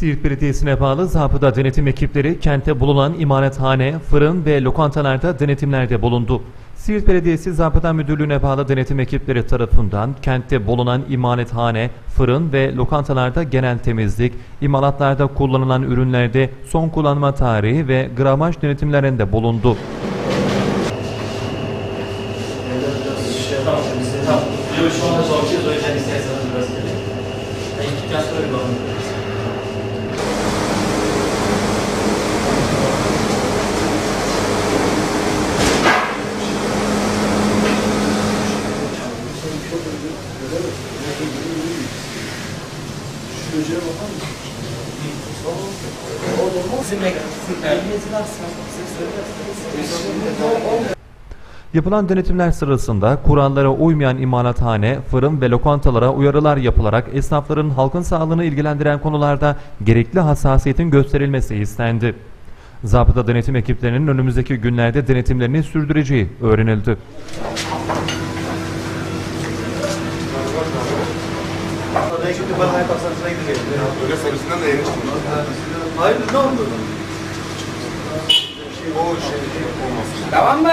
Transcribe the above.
Siirt Belediyesi'ne bağlı zabıta denetim ekipleri kente bulunan imarethane, fırın ve lokantalarda denetimlerde bulundu. Siirt Belediyesi Zabıta Müdürlüğü'ne bağlı denetim ekipleri tarafından kentte bulunan imarethane, fırın ve lokantalarda genel temizlik, imalatlarda kullanılan ürünlerde son kullanma tarihi ve gramaj denetimlerinde bulundu. Tamam, Yapılan denetimler sırasında kurallara uymayan imalathane, fırın ve lokantalara uyarılar yapılarak esnafların halkın sağlığını ilgilendiren konularda gerekli hassasiyetin gösterilmesi istendi. Zabıta denetim ekiplerinin önümüzdeki günlerde denetimlerini sürdüreceği öğrenildi. Öyle servisinden de çıkmış. Hayır ne oldu? O şey olmasın. Tamam mı?